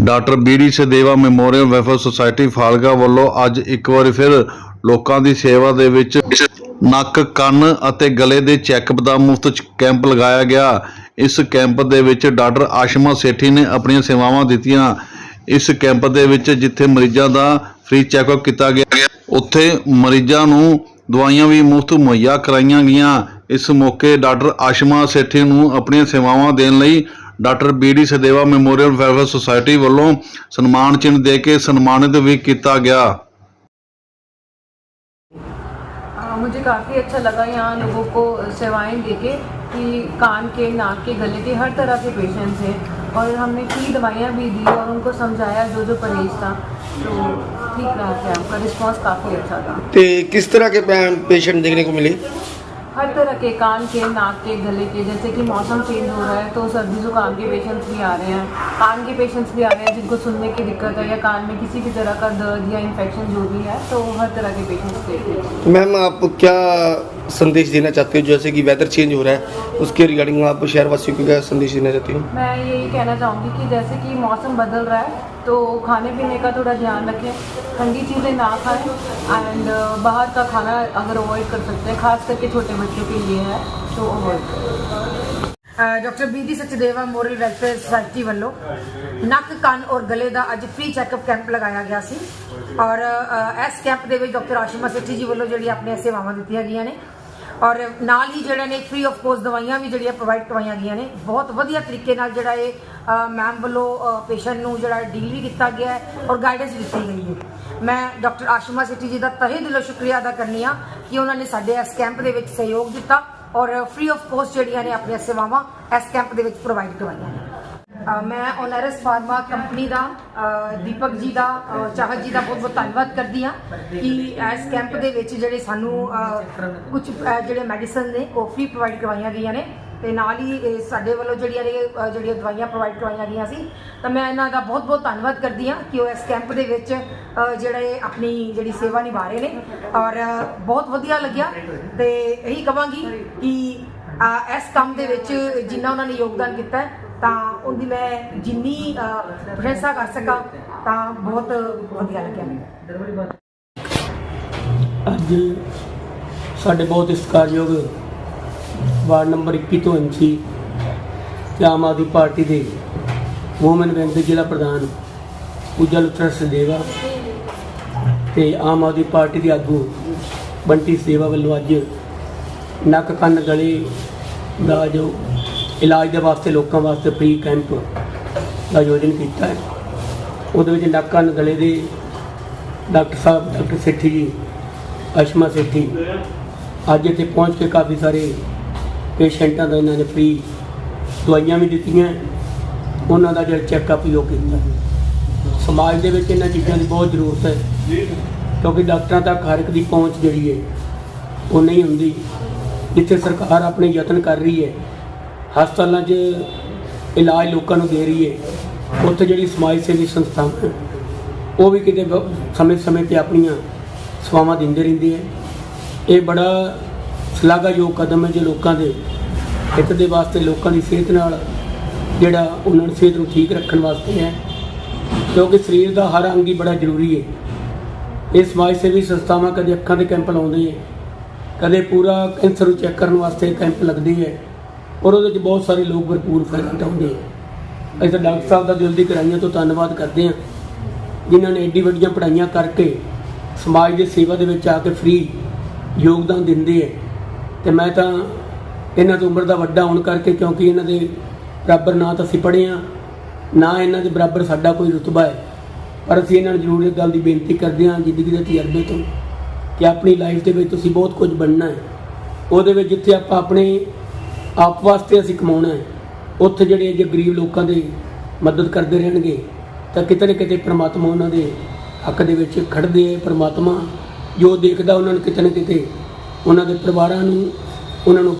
Doctor BD Sadeva memorial welfare society ਫਾਲਗਾ ਵੱਲੋਂ ਅੱਜ ਇੱਕ ਵਾਰੀ ਫਿਰ ਲੋਕਾਂ ਦੀ ਸੇਵਾ ਦੇ ਵਿੱਚ ਨੱਕ, ਕੰਨ ਅਤੇ ਗਲੇ ਦੇ ਚੈੱਕਅਪ ਦਾ ਮੁਫਤ ਕੈਂਪ ਲਗਾਇਆ ਗਿਆ। ਇਸ ਕੈਂਪ ਦੇ ਵਿੱਚ ਡਾਕਟਰ ਆਸ਼ਮਾ ਸੇਠੀ ਨੇ ਆਪਣੀਆਂ ਸੇਵਾਵਾਂ ਦਿੱਤੀਆਂ। ਇਸ ਕੈਂਪ ਦੇ ਵਿੱਚ ਜਿੱਥੇ ਮਰੀਜ਼ਾਂ ਦਾ ਫ੍ਰੀ ਚੈੱਕਅਪ ਕੀਤਾ ਗਿਆ, ਉੱਥੇ ਮਰੀਜ਼ਾਂ ਨੂੰ ਦਵਾਈਆਂ ਵੀ ਮੁਫਤ ਮੁਹੱਈਆ ਕਰਾਈਆਂ ਗਈਆਂ। ਇਸ ਮੌਕੇ ਡਾਕਟਰ ਆਸ਼ਮਾ ਸੇਠੀ ਨੂੰ ਆਪਣੀਆਂ ਸੇਵਾਵਾਂ ਦੇਣ ਲਈ doctor B D Sadeva memorial welfare society ਵੱਲੋਂ ਸਨਮਾਨ ਚਿੰਨ੍ਹ ਦੇ ਕੇ ਸਨਮਾਨਿਤ ਵੀ ਕੀਤਾ ਗਿਆ हाँ, मुझे काफ़ी अच्छा लगा यहाँ लोगों को सेवाएं देके कि कान के नाक के गले के हर तरह के पेशेंट्स हैं और हमने फ्री दवाइयाँ भी दी और उनको समझाया जो जो परहेज था तो ठीक रहा कैंप का रिस्पांस काफ़ी अच्छा था ਤੇ ਕਿਸ ਤਰ੍ਹਾਂ के पेशेंट देखने को मिले हर तरह के कान के नाक के गले के जैसे कि मौसम चेंज हो रहा है तो सर्दी जुकाम के पेशेंट्स भी आ रहे हैं कान के पेशेंट्स भी आ रहे हैं जिनको सुनने की दिक्कत है या कान में किसी भी तरह का दर्द या इन्फेक्शन जो भी है तो हर तरह के पेशेंट्स देखते हैं मैम आप क्या संदेश देना चाहते हो, जैसे कि वेदर चेंज हो रहा है, उसके रिगार्डिंग आप शहरवासियों को क्या संदेश देना चाहती हूँ? मैं यही कहना चाहूँगी कि जैसे कि मौसम बदल रहा है तो खाने पीने का थोड़ा ध्यान रखें, ठंडी चीज़ें ना खाएँ एंड बाहर का खाना अगर अवॉइड कर सकते हैं, खास करके छोटे बच्चों के लिए है तो avoid doctor BD Sachdeva memorial welfare society ਵੱਲੋਂ ਨੱਕ, ਕੰਨ ਔਰ ਗਲੇ ਦਾ ਅੱਜ ਫ੍ਰੀ ਚੈੱਕਅਪ ਕੈਂਪ ਲਗਾਇਆ ਗਿਆ ਸੀ। ਔਰ ਇਸ ਕੈਂਪ ਦੇ ਵਿੱਚ ਡਾਕਟਰ ਆਸ਼ਿਮਾ ਸੇਠੀ ਜੀ ਵੱਲੋਂ ਜਿਹੜੀ ਆਪਣੀਆਂ ਸੇਵਾਵਾਂ ਦਿੱਤੀਆਂ ਗਈਆਂ ਨੇ। ਔਰ ਨਾਲ ਹੀ ਜਿਹੜੇ ਨੇ ਫ੍ਰੀ ਆਫ ਕੋਸਟ ਦਵਾਈਆਂ ਵੀ ਜਿਹੜੀਆਂ ਪ੍ਰੋਵਾਈਡ ਕਰਵਾਈਆਂ ਗਈਆਂ ਨੇ। ਬਹੁਤ ਵਧੀਆ ਤਰੀਕੇ ਨਾਲ ਜਿਹੜਾ ਇਹ ਮੈਮ ਵੱਲੋਂ ਪੇਸ਼ੈਂਟ ਨੂੰ ਜਿਹੜਾ ਡੀਲ ਵੀ ਕੀਤਾ ਗਿਆ ਹੈ ਔਰ ਗਾਈਡੈਂਸ ਦਿੱਤੀ ਗਈ ਹੈ। ਮੈਂ ਡਾਕਟਰ ਆਸ਼ਿਮਾ ਸੇਠੀ ਜੀ ਦਾ ਤਹਿ ਦਿਲੋਂ ਸ਼ੁਕਰੀਆ ਅਦਾ ਕਰਨੀ ਆ ਕਿ ਉਹਨਾਂ ਨੇ ਸਾਡੇ ਇਸ ਕੈਂਪ ਦੇ ਵਿੱਚ ਸਹਿਯੋਗ ਦਿੱਤਾ। ਔਰ ਫ੍ਰੀ ਆਫ ਕੋਸਟ ਜਿਹੜੀਆਂ ਨੇ ਆਪਣੀਆਂ ਸੇਵਾਵਾਂ ਇਸ ਕੈਂਪ ਦੇ ਵਿੱਚ ਪ੍ਰੋਵਾਈਡ ਕਰਵਾਈਆਂ ਨੇ। ਮੈਂ ਓਨਰਸ ਫਾਰਮਾ ਕੰਪਨੀ ਦਾ ਦੀਪਕ ਜੀ ਦਾ ਅ, ਚਾਹਤ ਜੀ ਦਾ ਬਹੁਤ ਬਹੁਤ ਧੰਨਵਾਦ ਕਰਦੀ ਹਾਂ ਕਿ ਇਸ ਕੈਂਪ ਦੇ ਵਿੱਚ ਜਿਹੜੇ ਸਾਨੂੰ ਕੁਝ ਜਿਹੜੇ ਮੈਡੀਸਨ ਨੇ ਉਹ ਫ੍ਰੀ ਪ੍ਰੋਵਾਈਡ ਕਰਵਾਈਆਂ ਗਈਆਂ ਨੇ। ਤੇ ਨਾਲ ਹੀ ਇਹ ਸਾਡੇ ਵੱਲੋਂ ਜਿਹੜੀਆਂ ਨੇ ਜਿਹੜੀਆਂ ਦਵਾਈਆਂ ਪ੍ਰੋਵਾਈਡ ਕਰਵਾਈਆਂ ਗਈਆਂ ਸੀ ਤਾਂ ਮੈਂ ਇਹਨਾਂ ਦਾ ਬਹੁਤ ਬਹੁਤ ਧੰਨਵਾਦ ਕਰਦੀ ਹਾਂ ਕਿ ਉਹ ਇਸ ਕੈਂਪ ਦੇ ਵਿੱਚ ਅ, ਜਿਹੜੇ ਆਪਣੀ ਜਿਹੜੀ ਸੇਵਾ ਨਿਭਾ ਰਹੇ ਨੇ। ਔਰ ਬਹੁਤ ਵਧੀਆ ਲੱਗਿਆ ਤੇ ਇਹੀ ਕਵਾਂਗੀ ਕਿ ਇਸ ਕੰਮ ਦੇ ਵਿੱਚ ਜਿੰਨਾ ਉਹਨਾਂ ਨੇ ਯੋਗਦਾਨ ਕੀਤਾ ਤਾਂ ਉਹਦੀ ਮੈਂ ਜਿੰਨੀ ਅ, ਪ੍ਰਸ਼ੰਸਾ ਕਰ ਸਕਾਂ ਤਾਂ ਬਹੁਤ ਵਧੀਆ ਲੱਗਿਆ। ਮੈਨੂੰ ਅੱਜ ਸਾਡੇ ਬਹੁਤ ਸਤਿਕਾਰਯੋਗ ਵਾਰਡ ਨੰਬਰ 21 ਤੋਂ ਐਮਸੀ ਤੇ ਆਮ ਆਦਮੀ ਪਾਰਟੀ ਦੇ ਵੂਮਨ ਵਿੰਗ ਦੇ ਜ਼ਿਲ੍ਹਾ ਪ੍ਰਧਾਨ ਪੂਜਾ ਲੁਤਰਾ ਸਦੇਵਾ ਤੇ ਆਮ ਆਦਮੀ ਪਾਰਟੀ ਦੇ ਆਗੂ ਬੰਟੀ ਸੇਵਾ ਵੱਲੋਂ ਅੱਜ ਨੱਕ ਕੰਨ ਗਲੇ ਦਾ ਜੋ ਇਲਾਜ ਦੇ ਵਾਸਤੇ, ਲੋਕਾਂ ਵਾਸਤੇ ਫ੍ਰੀ ਕੈਂਪ ਦਾ ਆਯੋਜਨ ਕੀਤਾ ਹੈ। ਉਹਦੇ ਵਿੱਚ ਨੱਕ ਕੰਨ ਗਲੇ ਦੇ ਡਾਕਟਰ ਸਾਹਿਬ, ਡਾਕਟਰ ਸੇਠੀ ਜੀ, ਅਸ਼ਮਾ ਸੇਠੀ ਅੱਜ ਇੱਥੇ ਪਹੁੰਚ ਕੇ ਕਾਫੀ ਸਾਰੇ ਪੇਸ਼ੈਂਟਾਂ ਦਾ ਇਹਨਾਂ ਨੇ ਫ੍ਰੀ ਦਵਾਈਆਂ ਵੀ ਦਿੱਤੀਆਂ। ਉਹਨਾਂ ਦਾ ਜਿਹੜਾ ਚੈੱਕਅਪ ਵੀ ਉਹ ਕੀਤਾ। ਸਮਾਜ ਦੇ ਵਿੱਚ ਇਹਨਾਂ ਚੀਜ਼ਾਂ ਦੀ ਬਹੁਤ ਜ਼ਰੂਰਤ ਹੈ। ਕਿਉਂਕਿ ਡਾਕਟਰਾਂ ਤੱਕ ਹਰ ਇੱਕ ਦੀ ਪਹੁੰਚ ਜਿਹੜੀ ਹੈ, ਉਹ ਨਹੀਂ ਹੁੰਦੀ। ਜਿੱਥੇ ਸਰਕਾਰ ਆਪਣੇ ਯਤਨ ਕਰ ਰਹੀ ਹੈ, ਹਸਪਤਾਲਾਂ 'ਚ ਇਲਾਜ ਲੋਕਾਂ ਨੂੰ ਦੇ ਰਹੀ ਹੈ, ਉੱਥੇ ਜਿਹੜੀ ਸਮਾਜ ਸੇਵੀ ਸੰਸਥਾਵਾਂ ਉਹ ਵੀ ਕਿਤੇ ਸਮੇਂ ਸਮੇਂ ਤੇ ਆਪਣੀਆਂ ਸੇਵਾਵਾਂ ਦਿੰਦੇ ਰਹਿੰਦੇ ਹੈ। ਇਹ ਬੜਾ ਸ਼ਲਾਘਾਯੋਗ ਕਦਮ ਹੈ ਜੋ ਲੋਕਾਂ ਦੇ ਹਿੱਤ ਦੇ ਵਾਸਤੇ, ਲੋਕਾਂ ਦੀ ਸਿਹਤ ਨਾਲ ਜਿਹੜਾ ਉਹਨਾਂ ਨੂੰ ਸਿਹਤ ਨੂੰ ਠੀਕ ਰੱਖਣ ਵਾਸਤੇ ਹੈ। ਕਿਉਂਕਿ ਸਰੀਰ ਦਾ ਹਰ ਅੰਗ ਹੀ ਬੜਾ ਜ਼ਰੂਰੀ ਹੈ। ਇਹ ਸਮਾਜ ਸੇਵੀ ਸੰਸਥਾਵਾਂ ਕਦੇ ਅੱਖਾਂ ਦੇ ਕੈਂਪ ਲਾਉਂਦੇ ਹੈ। ਕਦੇ ਪੂਰਾ ਕੈਂਸਰ ਨੂੰ ਚੈੱਕ ਕਰਨ ਵਾਸਤੇ ਕੈਂਪ ਲੱਗਦੇ ਹੈ। ਔਰ ਉਹਦੇ ਵਿੱਚ ਬਹੁਤ ਸਾਰੇ ਲੋਕ ਭਰਪੂਰ ਫਾਇਦਾ ਉਠਾਉਂਦੇ ਹੈ। ਅਸੀਂ ਤਾਂ ਡਾਕਟਰ ਸਾਹਿਬ ਦਾ ਦਿਲ ਦੀ ਕਰਾਈਆਂ ਤੋਂ ਧੰਨਵਾਦ ਕਰਦੇ ਹਾਂ। ਜਿਨ੍ਹਾਂ ਨੇ ਐਡੀ ਵੱਡੀਆਂ ਪੜ੍ਹਾਈਆਂ ਕਰਕੇ ਸਮਾਜ ਦੀ ਸੇਵਾ ਦੇ ਵਿੱਚ ਆ ਕੇ ਫ੍ਰੀ ਯੋਗਦਾਨ ਦਿੰਦੇ ਹੈ। ਤੇ ਮੈਂ ਤਾਂ ਇਹਨਾਂ ਤੋਂ ਉਮਰ ਦਾ ਵੱਡਾ ਹੋਣ ਕਰਕੇ ਕਿਉਂਕਿ ਇਹਨਾਂ ਦੇ ਬਰਾਬਰ ਨਾ ਤਾਂ ਅਸੀਂ ਪੜ੍ਹੇ ਹਾਂ, ਨਾ ਇਹਨਾਂ ਦੇ ਬਰਾਬਰ ਸਾਡਾ ਕੋਈ ਰੁਤਬਾ ਹੈ। ਪਰ ਅਸੀਂ ਇਹਨਾਂ ਨੂੰ ਜ਼ਰੂਰ ਇਹ ਗੱਲ ਦੀ ਬੇਨਤੀ ਕਰਦੇ ਹਾਂ ਜ਼ਿੰਦਗੀ ਦੇ ਤਜਰਬੇ ਤੋਂ ਕਿ ਆਪਣੀ ਲਾਈਫ ਦੇ ਵਿੱਚ ਤੁਸੀਂ ਬਹੁਤ ਕੁਝ ਬਣਨਾ ਹੈ। ਉਹਦੇ ਵਿੱਚ ਜਿੱਥੇ ਆਪਾਂ ਆਪਣੇ ਆਪ ਵਾਸਤੇ ਅਸੀਂ ਕਮਾਉਣਾ ਹੈ, ਉੱਥੇ ਜਿਹੜੇ ਜੇ ਗਰੀਬ ਲੋਕਾਂ ਦੇ ਮਦਦ ਕਰਦੇ ਰਹਿਣਗੇ, ਤਾਂ ਕਿਤੇ ਨਾ ਕਿਤੇ ਪ੍ਰਮਾਤਮਾ ਉਹਨਾਂ ਦੇ ਹੱਕ ਦੇ ਵਿੱਚ ਖੜਦੇ ਹੈ, ਪ੍ਰਮਾਤਮਾ ਜੋ ਦੇਖਦਾ ਉਹਨਾਂ ਨੂੰ ਕਿਤੇ ਨਾ ਕਿਤੇ ਉਹਨਾਂ ਦੇ ਪਰਿਵਾਰਾਂ ਨੂੰ ਉਹਨਾਂ ਨੂੰ